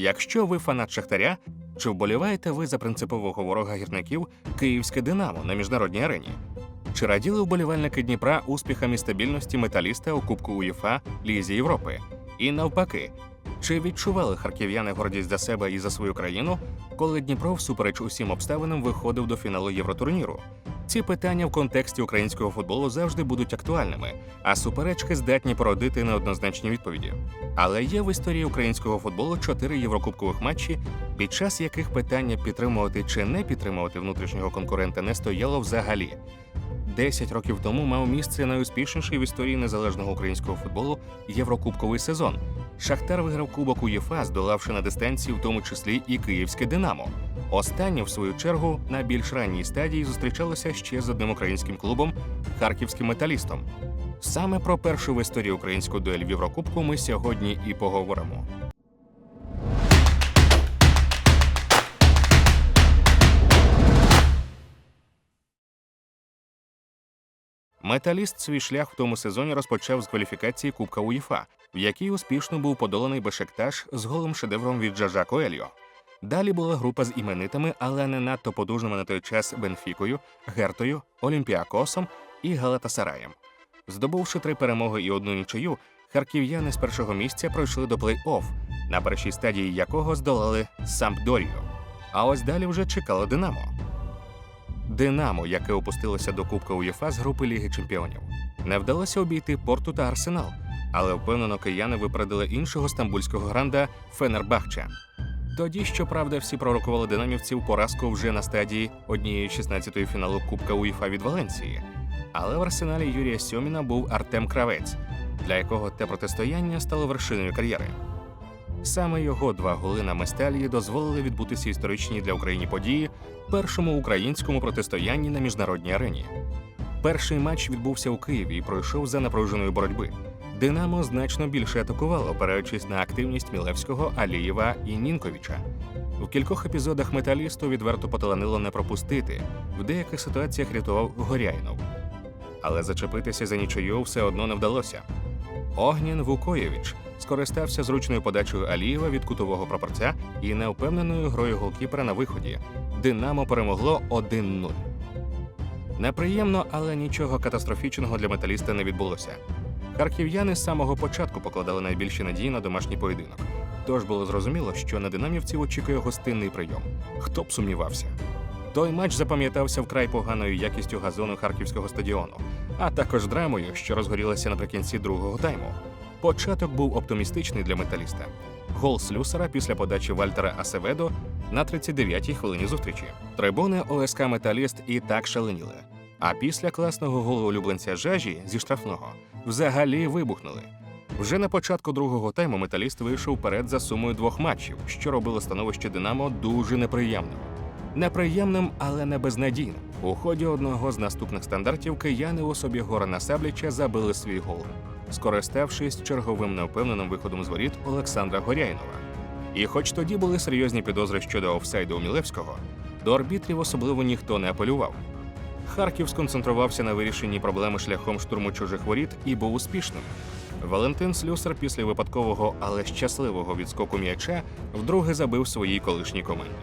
Якщо ви фанат Шахтаря, чи вболіваєте ви за принципового ворога гірників Київське Динамо на міжнародній арені? Чи раділи вболівальники Дніпра успіхам і стабільності металіста у Кубку УЄФА Лізі Європи? І навпаки, чи відчували харків'яни гордість за себе і за свою країну, коли Дніпро, всупереч усім обставинам, виходив до фіналу Євротурніру? Ці питання в контексті українського футболу завжди будуть актуальними, а суперечки здатні породити неоднозначні відповіді. Але є в історії українського футболу чотири єврокубкових матчі, під час яких питання підтримувати чи не підтримувати внутрішнього конкурента не стояло взагалі. Десять років тому мав місце найуспішніший в історії незалежного українського футболу єврокубковий сезон. Шахтар виграв Кубок УЄФА, здолавши на дистанції, в тому числі і київське Динамо. Останнє, в свою чергу, на більш ранній стадії зустрічалося ще з одним українським клубом харківським металістом. Саме про першу в історії українську дуель в Єврокубку ми сьогодні і поговоримо. Металіст свій шлях в тому сезоні розпочав з кваліфікації Кубка УЄФА, в якій успішно був подоланий Бешектаж з голим шедевром від Джажа Коельо. Далі була група з іменитими, але не надто подужними на той час Бенфікою, Гертою, Олімпіакосом і Галатасараєм. Здобувши три перемоги і одну нічию, харків'яни з першого місця пройшли до плей-офф, на першій стадії якого здолали Сампдорію. А ось далі вже чекало Динамо. Динамо, яке опустилося до Кубка УЄФА з групи Ліги Чемпіонів. Не вдалося обійти Порту та Арсенал, але впевнено кияни випередили іншого стамбульського гранда Фенербахче. Тоді, щоправда, всі пророкували динамівців поразку вже на стадії однієї 16-ї фіналу Кубка УЄФА від Валенції. Але в арсеналі Юрія Сьоміна був Артем Кравець, для якого те протистояння стало вершиною кар'єри. Саме його два голи на Месталії дозволили відбутися історичні для України події першому українському протистоянні на міжнародній арені. Перший матч відбувся у Києві і пройшов за напруженої боротьби. Динамо значно більше атакувало, опираючись на активність Мілевського, Алієва і Нінковича. В кількох епізодах металісту відверто поталанило не пропустити, в деяких ситуаціях рятував Горяйнов. Але зачепитися за нічию все одно не вдалося. Огнін Вукоєвич скористався зручною подачею Алієва від кутового прапорця і невпевненою грою голкіпера на виході. Динамо перемогло 1-0. Неприємно, але нічого катастрофічного для металіста не відбулося. Харків'яни з самого початку покладали найбільші надії на домашній поєдинок. Тож було зрозуміло, що на динамівців очікує гостинний прийом. Хто б сумнівався? Той матч запам'ятався вкрай поганою якістю газону харківського стадіону, а також драмою, що розгорілася наприкінці другого тайму. Початок був оптимістичний для металіста. Гол слюсара після подачі Вальтера Асеведо на 39-й хвилині зустрічі. Трибуни ОСК Металіст і так шаленіли. А після класного голу улюбленця Жажі зі штрафного взагалі вибухнули. Вже на початку другого тайму металіст вийшов вперед за сумою двох матчів, що робило становище Динамо дуже неприємним. Неприємним, але не безнадійним. У ході одного з наступних стандартів кияни у особі Горана Сабліча забили свій гол, скориставшись черговим невпевненим виходом з воріт Олександра Горяйнова. І хоч тоді були серйозні підозри щодо офсайду у Мілевського, до арбітрів особливо ніхто не апелював. Харків сконцентрувався на вирішенні проблеми шляхом штурму чужих воріт і був успішним. Валентин Слюсар після випадкового, але щасливого відскоку м'яча вдруге забив своїй колишній команді.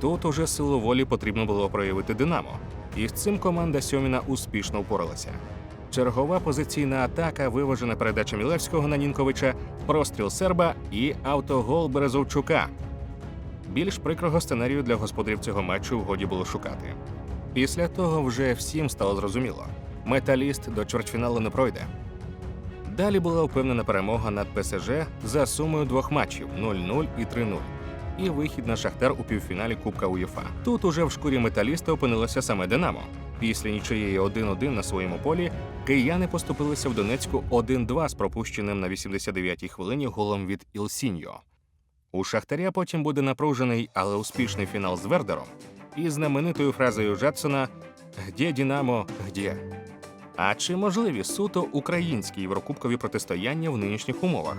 Тут уже силу волі потрібно було проявити Динамо, і з цим команда Сьоміна успішно впоралася. Чергова позиційна атака, виважена передача Мілевського на Нінковича, простріл серба і автогол Березовчука. Більш прикрого сценарію для господарів цього матчу годі було шукати. Після того вже всім стало зрозуміло: металіст до чвертьфіналу не пройде. Далі була впевнена перемога над ПСЖ за сумою двох матчів 0-0 і 3-0. І вихід на Шахтар у півфіналі Кубка УЄФА. Тут уже в шкурі металіста опинилося саме Динамо. Після нічиєї 1-1 на своєму полі кияни поступилися в Донецьку 1-2 з пропущеним на 89-й хвилині голом від Ілсіньо. У Шахтаря потім буде напружений, але успішний фінал з Вердером і знаменитою фразою Жадсона «Где Динамо, где?». А чи можливі суто українські єврокубкові протистояння в нинішніх умовах?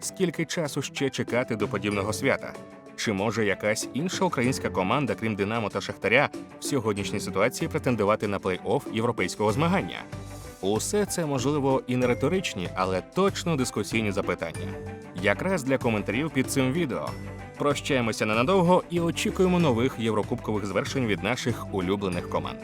Скільки часу ще чекати до подібного свята? Чи може якась інша українська команда, крім Динамо та Шахтаря, в сьогоднішній ситуації претендувати на плей-офф європейського змагання? Усе це можливо і не риторичні, але точно дискусійні запитання. якраз для коментарів під цим відео. Прощаємося ненадовго і очікуємо нових єврокубкових звершень від наших улюблених команд.